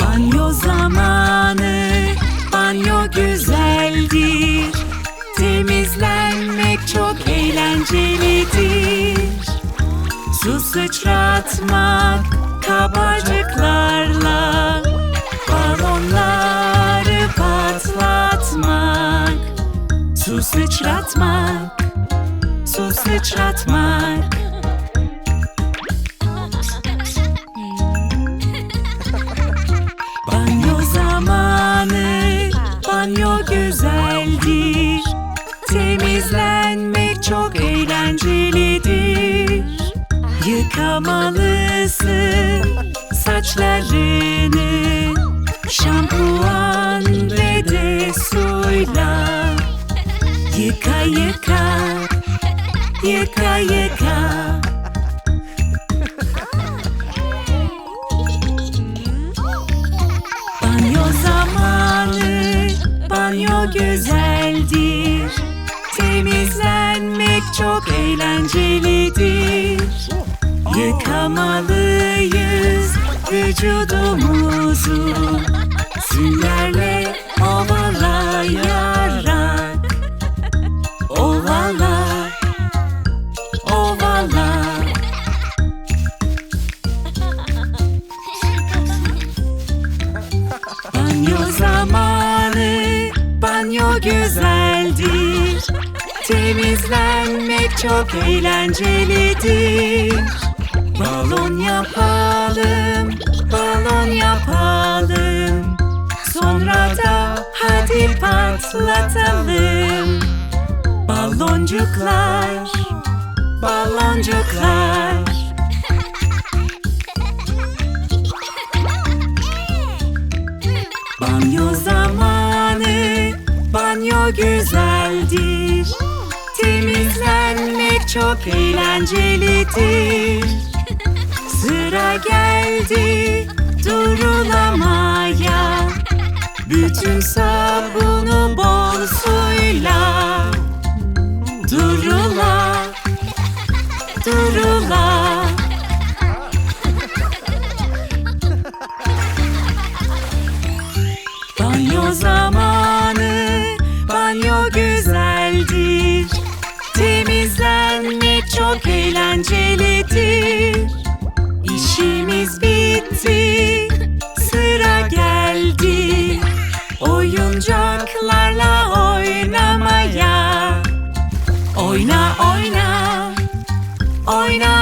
Banyo zamanı, banyo güzeldir. Temizlenmek çok eğlencelidir. Su sıçratmak kabarcıklarla balonları patlatmak. Su sıçratmak, sıçratmak. Banyo zamanı, banyo güzeldir. Temizlenmek çok eğlencelidir. Yıkamalısın saçlarını şampuan ve de suyla. Yıka yıka, yıka yıka. Banyo zamanı, banyo güzeldir. Temizlenmek çok eğlencelidir. Yıkamalıyız vücudumuzu. Banyo güzeldir. Temizlenmek çok eğlencelidir. Balon yapalım, balon yapalım. Sonra da hadi patlatalım. Baloncuklar, baloncuklar. Banyo güzeldir. Temizlenmek çok eğlencelidir. Sıra geldi durulamaya. Bütün sabunu bol suyla. Durula, oyna, oyna oyna.